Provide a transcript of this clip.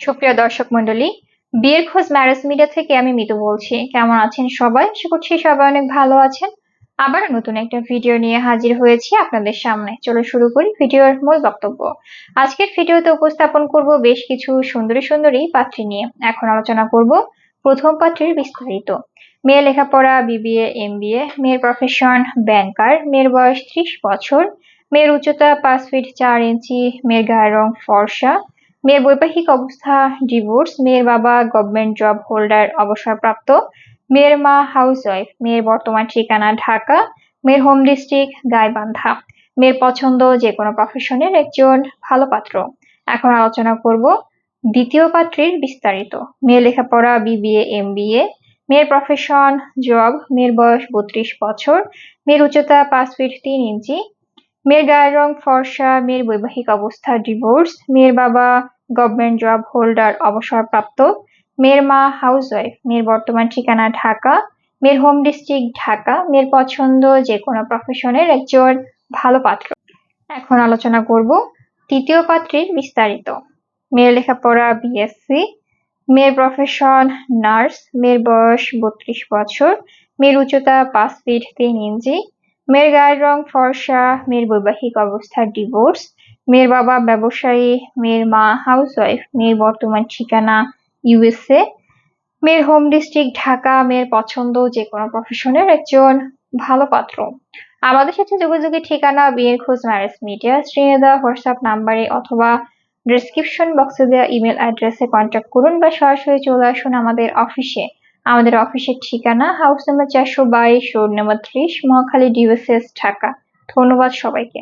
সুপ্রিয় দর্শক মন্ডলী বিয়ের খোঁজ ম্যারেজ মিডিয়া থেকে আমি মিতু বলছি। কেমন আছেন সবাই? আশা করছি সবাই অনেক ভালো আছেন। আবার নতুন একটা ভিডিও নিয়ে হাজির হয়েছি আপনাদের সামনে। চলো শুরু করি ভিডিওর মূল বক্তব্য। আজকের ভিডিওতে উপস্থাপন করব বেশ কিছু সুন্দরী সুন্দরী পাত্রী নিয়ে। এখন আলোচনা করব প্রথম পাত্রীর বিস্তারিত। মেয়ে লেখাপড়া, বিবিএ, এমবিএ, মেয়ের প্রফেশন ব্যাংকার মেয়ের বয়স ত্রিশ বছর, মেয়ের উচ্চতা পাঁচ ফিট চার ইঞ্চি মেয়ের গায়ের রং ফর্সা মেয়ের বৈবাহিক অবস্থা ডিভোর্স মেয়ের বাবা গভর্নমেন্ট জব হোল্ডার অবসরপ্রাপ্ত, মেয়ের মা হাউস ওয়াইফ মেয়ের বর্তমান ঠিকানা ঢাকা, মেয়ের হোম ডিস্ট্রিক্ট গাইবান্ধা, মেয়ের পছন্দ যে কোনো প্রফেশনের একজন ভালো পাত্র। এখন আলোচনা করব দ্বিতীয় পাত্রীর বিস্তারিত। মেয়ে লেখাপড়া বিবিএ এম মেয়ের প্রফেশন জব মেয়ের বয়স বত্রিশ বছর, মেয়ের উচ্চতা পাঁচ ফিট তিন ইঞ্চি মেয়ের গায়ের রং ফর্সা, মেয়ের বৈবাহিক অবস্থা ডিভোর্স মেয়ের বাবা গভর্নমেন্ট জব হোল্ডার অবসরপ্রাপ্ত, মেয়ের মা হাউস ওয়াইফ মেয়ের বর্তমান ঠিকানা ঢাকা, মেয়ের হোম ডিস্ট্রিক্ট ঢাকা, মেয়ের পছন্দ যে কোনো প্রফেশনের একজন ভালো পাত্র। এখন আলোচনা করব তৃতীয় পাত্রের বিস্তারিত। মেয়ের লেখাপড়া বিএসসি মেয়ের প্রফেশন নার্স মেয়ের বয়স বত্রিশ বছর, মেয়ের উচ্চতা পাঁচ ফিট তিন ইঞ্চি মেয়ের গায়ের রং ফর্সা, মেয়ের বৈবাহিক অবস্থা ডিভোর্স মেয়ের বাবা ব্যবসায়ী, মেয়ের মা হাউসওয়াইফ মেয়ের বর্তমান ঠিকানা ইউএসএ মেয়ের হোম ডিস্ট্রিক্ট ঢাকা, মেয়ের পছন্দ যে কোনো প্রফেশনের একজন ভালো পাত্র। আমাদের সাথে যোগাযোগের ঠিকানা বিয়ের খোঁজ ম্যারেজ মিডিয়া স্ক্রিনে দেওয়া হোয়াটসঅ্যাপ নাম্বারে অথবা ডিসক্রিপশন বক্সে দেওয়া ইমেল অ্যাড্রেসে কন্ট্যাক্ট করুন বা সরাসরি চলে আসুন আমাদের অফিসে আমাদের অফিসের ঠিকানা হাউস নাম্বার চারশো বাইশ, রোড নাম্বার ত্রিশ, মহাখালী ডিউএসএস ঢাকা। ধন্যবাদ সবাইকে।